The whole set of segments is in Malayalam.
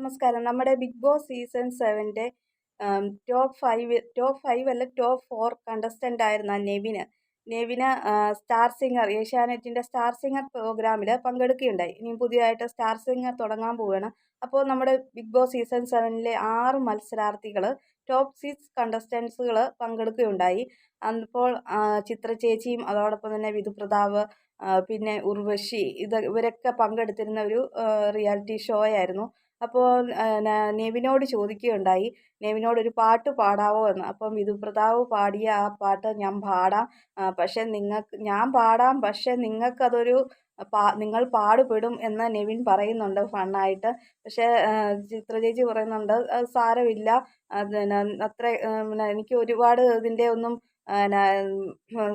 നമസ്കാരം. നമ്മുടെ ബിഗ് ബോസ് സീസൺ സെവന്റെ ടോപ്പ് ഫൈവ് ടോപ്പ് ഫൈവ് അല്ല ടോപ്പ് ഫോർ കണ്ടസ്റ്റന്റ് ആയിരുന്ന നെവിന്. നെവിന് സ്റ്റാർ സിംഗർ ഏഷ്യാനെറ്റിന്റെ സ്റ്റാർ സിംഗർ പ്രോഗ്രാമിൽ പങ്കെടുക്കുകയുണ്ടായി. ഇനി പുതിയതായിട്ട് സ്റ്റാർ സിംഗർ തുടങ്ങാൻ പോവുകയാണ്. അപ്പോൾ നമ്മുടെ ബിഗ് ബോസ് സീസൺ സെവനിലെ ആറ് മത്സരാർത്ഥികൾ ടോപ്പ് സിക്സ് കണ്ടസ്റ്റൻസുകൾ പങ്കെടുക്കുകയുണ്ടായി. അപ്പോൾ ചിത്ര ചേച്ചിയും അതോടൊപ്പം തന്നെ വിധുപ്രതാവ് പിന്നെ ഉർവശി ഇത് ഇവരൊക്കെ പങ്കെടുത്തിരുന്ന ഒരു റിയാലിറ്റി ഷോ ആയിരുന്നു. അപ്പോൾ നെവിനോട് ചോദിക്കുകയുണ്ടായി. നെവിനോട് ഒരു പാട്ട് പാടാവോ എന്ന്. അപ്പം വിധു പ്രതാപ് പാടിയ ആ പാട്ട് ഞാൻ പാടാം. പക്ഷെ നിങ്ങൾക്ക് ഞാൻ പാടാം പക്ഷേ നിങ്ങൾക്കതൊരു പാ നിങ്ങൾ പാടുപെടും എന്ന് നെവിൻ പറയുന്നുണ്ട് ഫണ്ണായിട്ട്. പക്ഷേ ചിത്ര ചേച്ചി പറയുന്നുണ്ട് സാരമില്ല. അത് അത്ര എനിക്ക് ഒരുപാട് ഇതിന്റെ ഒന്നും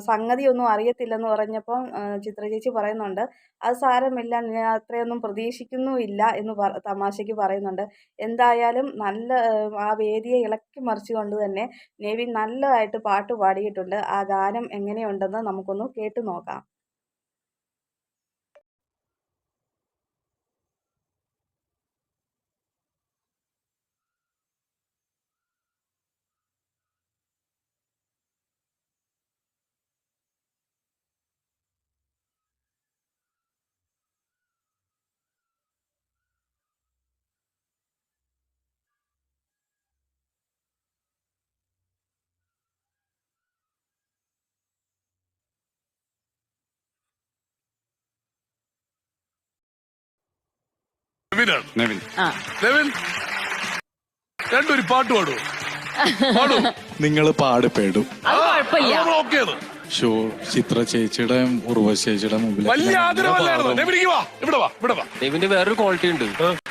സംഗതിയൊന്നും അറിയത്തില്ലെന്ന് പറഞ്ഞപ്പം ചിത്ര ചേച്ചി പറയുന്നുണ്ട് അത് സാരമില്ല ഞാൻ അത്രയൊന്നും പ്രതീക്ഷിക്കുന്നുമില്ല എന്ന് പറ തമാശയ്ക്ക് പറയുന്നുണ്ട്. എന്തായാലും നല്ല ആ വേദിയെ ഇളക്കി മറിച്ചുകൊണ്ട് തന്നെ നെവിൻ നല്ലതായിട്ട് പാട്ട് പാടിയിട്ടുണ്ട്. ആ ഗാനം എങ്ങനെയുണ്ടെന്ന് നമുക്കൊന്ന് കേട്ടു നോക്കാം. നെവിനാണ്. നെവിൻ. ആ. നെവിൻ രണ്ടൊരു പാട്ട് പാടുവോ പാടൂ. നിങ്ങൾ പാട് അത് കുഴപ്പമില്ല. ചിത്ര ചേച്ചിയുടെ ഉർവശി ചേച്ചിയുടെ മുമ്പിൽ വലിയ ആദരവല്ലായിരുന്നു. നെവിനിക്ക് വാ. ഇവിടെ വാ ഇവിടെ വാ. ദേവിന്റെ വേറൊരു ക്വാളിറ്റി ഉണ്ട്.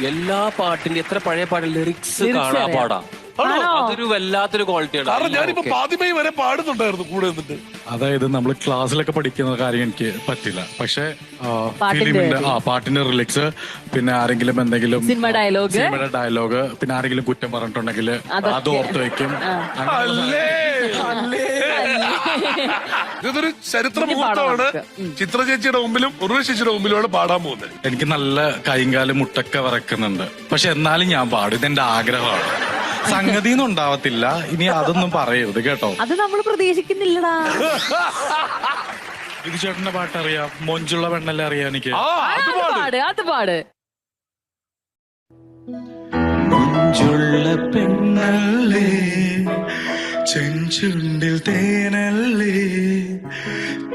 എല്ലാ പാട്ടിന്റെ എത്ര പഴയ പാട്ട് ലിറിക്സ് കാണാ. പാടാ? അതൊരു വല്ലാത്തൊരു ക്വാളിറ്റിയാണ് കാരണം ഞാനിപ്പോ പാതിമൈ വരെ പാടുന്നുണ്ടായിരുന്നു കൂടെ നിന്നിട്ട്. അതായത് നമ്മൾ ക്ലാസ്സിലൊക്കെ പഠിക്കുന്ന കാര്യം എനിക്ക് പറ്റില്ല. പക്ഷെ പാട്ടിന്റെ ഫിലിമിന്റെ ആ പാട്ടിന്റെ റിലിക്സ് പിന്നെ ആരെങ്കിലും എന്തെങ്കിലും സിനിമ ഡയലോഗ്. സിനിമയുടെ ഡയലോഗ് പിന്നെ ആരെങ്കിലും കുറ്റം പറഞ്ഞിട്ടുണ്ടെങ്കിൽ. അത് ഓർത്ത് വെക്കും. അല്ലേ? ഇതൊരു ചരിത്ര മുഹൂർത്തമാണ്. ചിത്ര ചേച്ചിയുടെ മുമ്പിലും ഉർവശി ചേച്ചിയുടെ മുമ്പിലുമാണ് പാടാൻ പോകുന്നത്. എനിക്ക് നല്ല കൈകാലും മുട്ടൊക്കെ വരക്കുന്നുണ്ട് പക്ഷെ എന്നാലും ഞാൻ പാടും. ഇതെന്റെ ആഗ്രഹമാണ്. സംഗതി ഒന്നും ഉണ്ടാവത്തില്ല ഇനി അതൊന്നും പറയരുത് കേട്ടോ. അത് നമ്മൾ പ്രതീക്ഷിക്കുന്നില്ലടാ. ഇത് ചേട്ടന്റെ പാട്ട് അറിയാം മൊഞ്ചുള്ള പെണ്ണല്ലേ അറിയാം എനിക്ക്. അത് പാട്. പാട് അത് പാട്. മൊഞ്ചുള്ള പെണ്ണല്ലേ ചെഞ്ചുണ്ടിൽ തേനല്ലേ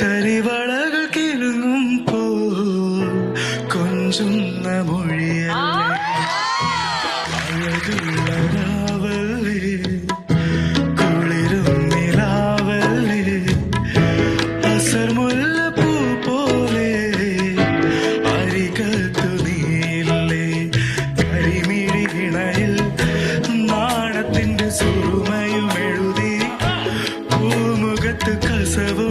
തരിവളകൾ കിലുങ്ങും പോ കൊഞ്ചുന്ന മൊഴിയല്ലേ. അഴകുള്ള travel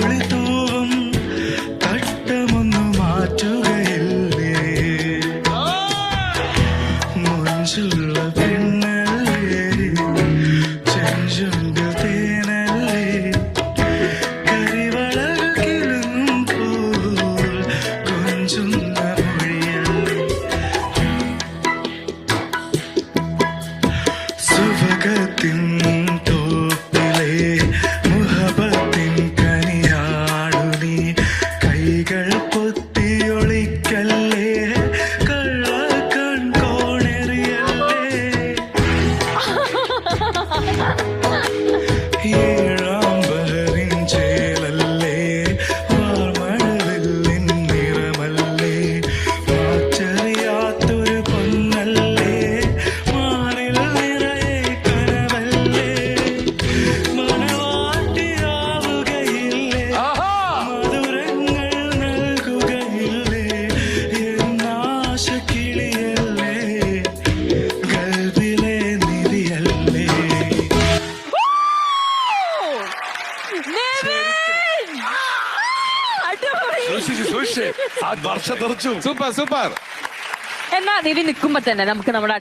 സൂക്ഷിച്ച് സൂക്ഷിച്ച് ആ വർഷം തെറിച്ചു. Super super. എന്നാ നെവി നിൽക്കുമ്പോ തന്നെ നമുക്ക് നമ്മുടെ